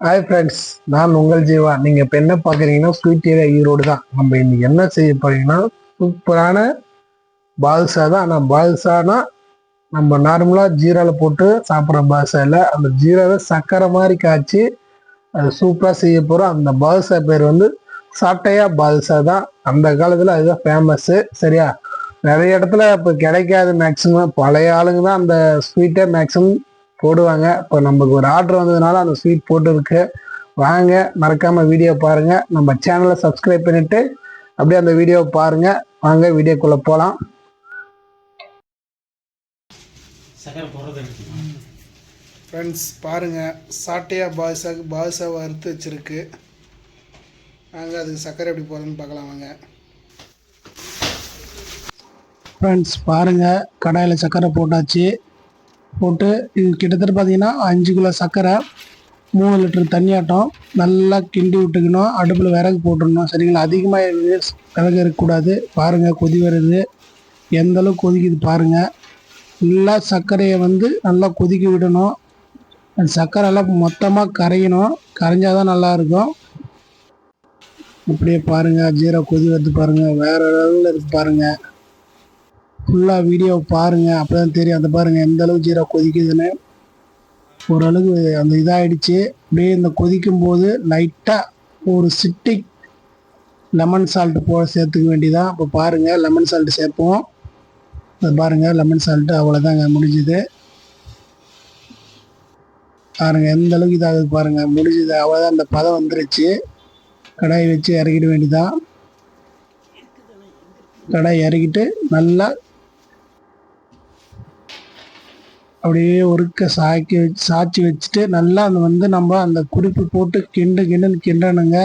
Hi friends நான் உங்கள் ஜீவா. நீங்கள் இப்போ என்ன பார்க்குறீங்கன்னா ஸ்வீட் ஏரியா ஈரோடு தான். நம்ம இன்னைக்கு என்ன செய்ய போறீங்கன்னா சூப்பரான பால்சா தான். ஆனால் பால்சானா நம்ம நார்மலாக ஜீராவில் போட்டு சாப்பிட்ற பால்சா இல்லை. அந்த ஜீராவை சக்கரை மாதிரி காய்ச்சி அது சூப்பராக செய்ய போகிறோம் அந்த பால்சா பேர் வந்து சாட்டையா பால்சா தான். அந்த காலத்தில் அதுதான் ஃபேமஸ்ஸு சரியா? நிறைய இடத்துல இப்போ கிடைக்காது மேக்ஸிமம் பழைய ஆளுங்க தான் அந்த ஸ்வீட்டை மேக்ஸிமம் போடுவாங்க. இப்போ நமக்கு ஒரு ஆர்டர் வந்ததுனால அந்த ஸ்வீட் போட்டு இருக்கு வாங்க மறக்காம வீடியோ பாருங்க. நம்ம சேனலை சப்ஸ்கிரைப் பண்ணிட்டு அப்படியே அந்த வீடியோவை பாருங்க. வாங்க வீடியோக்குள்ள போகலாம் ஃப்ரெண்ட்ஸ் பாருங்க. சாட்டையா பாதுஷாக்கு பாதுஷா வறுத்து வச்சிருக்கு. நாங்கள் அதுக்கு சர்க்கரை எப்படி போடுறதுன்னு பார்க்கலாம் வாங்க. ஃப்ரெண்ட்ஸ் பாருங்க. கடாயில் சர்க்கரை போட்டாச்சு. போட்டு இது கிட்டத்தட்ட பார்த்தீங்கன்னா அஞ்சு கிலோ சர்க்கரை மூணு லிட்டர் தண்ணியாட்டம் நல்லா கிண்டி விட்டுக்கணும். அடுப்பில் விறகு போட்டுடணும். சரிங்களா? அதிகமாக விறகு இருக்கக்கூடாது பாருங்கள் கொதி வருது. எந்த அளவுக்கு கொதிக்குது பாருங்கள் நல்லா சர்க்கரையை வந்து நல்லா கொதிக்க விடணும். அந்த மொத்தமாக கரையணும். கரைஞ்சாதான் நல்லா இருக்கும். இப்படியே பாருங்கள் ஜீரோ கொதி வருது பாருங்கள் வேறு லெவலில் இருக்குது பாருங்கள் ஃபுல்லாக வீடியோ பாருங்கள் அப்போ தான் தெரியும். அந்த பாருங்கள் எந்த அளவுக்கு ஜீரோ கொதிக்குதுன்னு. ஓரளவுக்கு அந்த இதாகிடுச்சு அப்படியே இந்த கொதிக்கும் போது லைட்டாக ஒரு சிட்டிக் லெமன் சால்ட்டு போ சேர்த்துக்க வேண்டியதான் இப்போ பாருங்கள் லெமன் சால்ட் சேர்ப்போம். அது பாருங்கள் லெமன் சால்ட்டு அவ்வளோதாங்க முடிஞ்சுது. பாருங்கள் எந்த அளவுக்கு இதாகுது பாருங்கள் முடிஞ்சுது. அவ்வளோதான் அந்த பதம் வந்துருச்சு. கடாயை வச்சு இறக்கிட வேண்டியதான் கடாய் இறக்கிட்டு நல்லா அப்படியே ஒருக்க சாக்கி வச்சு சாய்ச்சி வச்சுட்டு நல்லா அந்த வந்து நம்ம அந்த குறிப்பு போட்டு கிண்டு கிண்டுன்னு கிண்டணுங்க.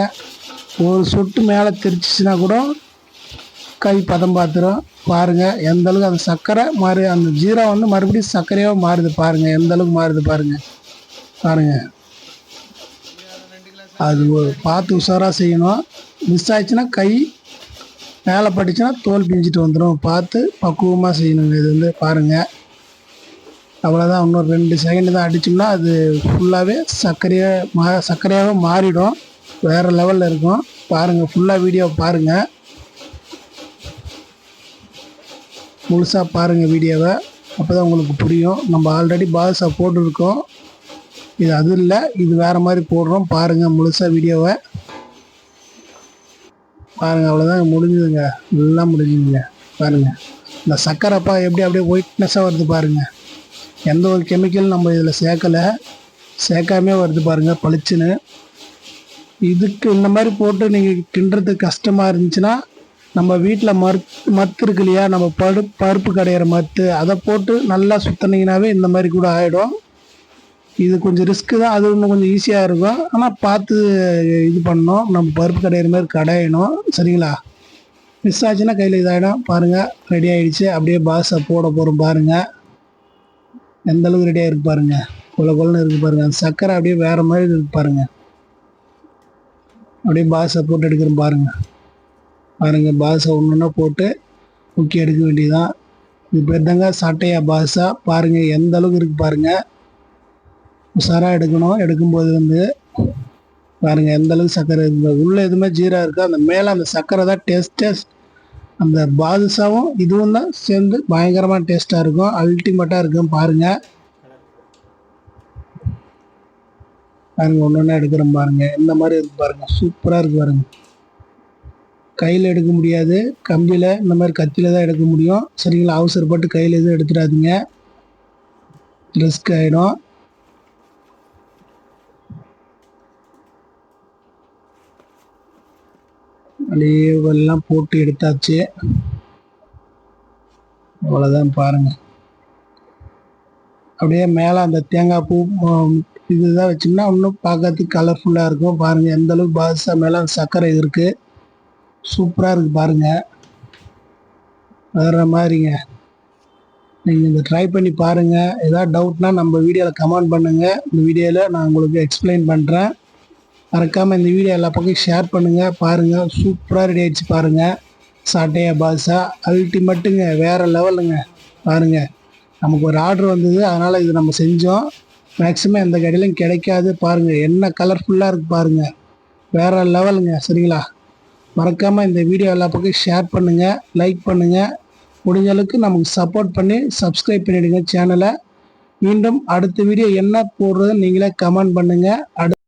ஒரு சொட்டு மேலே தெரிச்சிச்சுன்னா கூட கை பதம் பார்த்துரும் பாருங்கள் எந்த அளவுக்கு அந்த சர்க்கரை மாறு அந்த ஜீரா வந்து மறுபடியும் சர்க்கரையாக மாறுது பாருங்கள் எந்த அளவுக்கு மாறுது பாருங்கள் பாருங்கள் அது பார்த்து உஷாராக செய்யணும். மிஸ் ஆயிடுச்சுன்னா கை மேலே பட்டுச்சுன்னா தோல் பிஞ்சிட்டு வந்துடும் பார்த்து பக்குவமாக செய்யணுங்க. இது வந்து பாருங்கள் அவ்வளோதான் இன்னும் ரெண்டு செகண்ட் தான் அடிச்சோம்னா அது ஃபுல்லாகவே சர்க்கரையாக மா சர்க்கரையாகவே மாறிடும். வேறு லெவலில் இருக்கும். பாருங்கள் ஃபுல்லாக வீடியோ பாருங்கள் முழுசாக பாருங்கள் வீடியோவை அப்போ தான் உங்களுக்கு புரியும். நம்ம ஆல்ரெடி பாதுஷா போட்டிருக்கோம். இது அது இல்லை இது வேறு மாதிரி போடுறோம். பாருங்கள் முழுசாக வீடியோவை பாருங்கள் அவ்வளோதான் முடிஞ்சுதுங்க. எல்லாம் முடிஞ்சுதுங்க. பாருங்கள் இந்த சர்க்கரைப்பா எப்படி அப்படியே ஒயிட்னஸாக வருது பாருங்கள் எந்த ஒரு கெமிக்கல் நம்ம இதில் சேர்க்கலை. சேர்க்காமே வருது பாருங்கள் பளிச்சுன்னு. இதுக்கு இந்த மாதிரி போட்டு நீங்கள் கிண்டுறதுக்கு கஷ்டமாக இருந்துச்சுன்னா நம்ம வீட்டில் மருத் மத்து இருக்கு இல்லையா நம்ம பரு பருப்பு கடையிற மத்து அதை போட்டு நல்லா சுத்தினீங்கனாவே இந்த மாதிரி கூட ஆகிடும் இது கொஞ்சம் ரிஸ்க்கு தான் அது இன்னும் கொஞ்சம் ஈஸியாக இருக்கும். ஆனால் பார்த்து இது பண்ணணும் நம்ம பருப்பு கடையிற மாதிரி கடையணும். சரிங்களா? மிஸ் ஆச்சுன்னா கையில் இதாகிடும் பாருங்கள் ரெடி ஆகிடுச்சு அப்படியே பாஸை போட போகிறோம் பாருங்கள் எந்த அளவுக்கு ரெடியாக இருக்கு பாருங்க. கொல கொலன்னு இருக்கு பாருங்க. அந்த சக்கரை அப்படியே வேற மாதிரி இருக்கு பாருங்க. அப்படியே பாஸை போட்டு எடுக்கிறோம் பாருங்க. பாருங்க பாஸை ஒன்றுன்னா போட்டு முக்கி எடுக்க வேண்டியதுதான். இது பேர் தாங்க சட்டையா பாஸா. பாருங்க எந்த அளவுக்கு இருக்கு பாருங்க. உஷாராக எடுக்கணும். எடுக்கும்போது வந்து பாருங்க எந்த அளவுக்கு சக்கரை இருக்கு. உள்ள எதுவுமே ஜீரா இருக்கு? அந்த மேலே அந்த சக்கரை தான் டேஸ்ட் டேஸ்ட் அந்த பாதுஷாவும் இதுவும் தான் சேர்ந்து பயங்கரமாக டேஸ்ட்டாக இருக்கும். அல்டிமேட்டாக இருக்கும் பாருங்கள் பாருங்க ஒன்று ஒன்றா எடுக்கிறோம் பாருங்க. இந்த மாதிரி இருக்கு பாருங்க. சூப்பராக இருக்கு பாருங்க. கையில் எடுக்க முடியாது. கம்பியில் இந்த மாதிரி கத்தியில் தான் எடுக்க முடியும். சரிங்களா? அவசரப்பட்டு கையில் எதுவும் எடுத்துடாதீங்க. ரிஸ்க் ஆகிடும் லேவெல்லாம் போட்டு எடுத்தாச்சு. அவ்வளோதான் பாருங்க. அப்படியே மேலே அந்த தேங்காய் பூ இதுதான் வச்சோம்னா இன்னும் பார்க்கறதுக்கு கலர்ஃபுல்லாக இருக்கும். பாருங்கள் எந்த அளவுக்கு பாதுஷா மேலே சர்க்கரை இருக்கு. சூப்பராக இருக்கு பாருங்க. வேற மாதிரிங்க. நீங்கள் இந்த ட்ரை பண்ணி பாருங்கள் ஏதாவது டவுட்னா நம்ம வீடியோவில் கமெண்ட் பண்ணுங்கள் இந்த வீடியோவில் நான் உங்களுக்கு எக்ஸ்பிளைன் பண்ணுறேன் மறக்காமல் இந்த வீடியோ எல்லா பக்கம் ஷேர் பண்ணுங்கள் பாருங்கள் சூப்பராக ரெடி ஆயிடுச்சு பாருங்கள் சாட்டையா பாதுஷா. அல்டிமேட்டுங்க வேறு லெவலுங்க பாருங்கள் நமக்கு ஒரு ஆர்டர் வந்தது அதனால் இது நம்ம செஞ்சோம். மேக்ஸிமம் எந்த கடையிலும் கிடைக்காது பாருங்கள் என்ன கலர்ஃபுல்லாக இருக்குது பாருங்கள் வேறு லெவலுங்க சரிங்களா? மறக்காமல் இந்த வீடியோ எல்லா பக்கம் ஷேர் பண்ணுங்கள் லைக் பண்ணுங்கள் முடிஞ்ச அளவுக்கு நமக்கு சப்போர்ட் பண்ணி சப்ஸ்கிரைப் பண்ணிவிடுங்க சேனலை மீண்டும் அடுத்த வீடியோ என்ன போடுறதுன்னு நீங்களே கமெண்ட் பண்ணுங்கள் அடு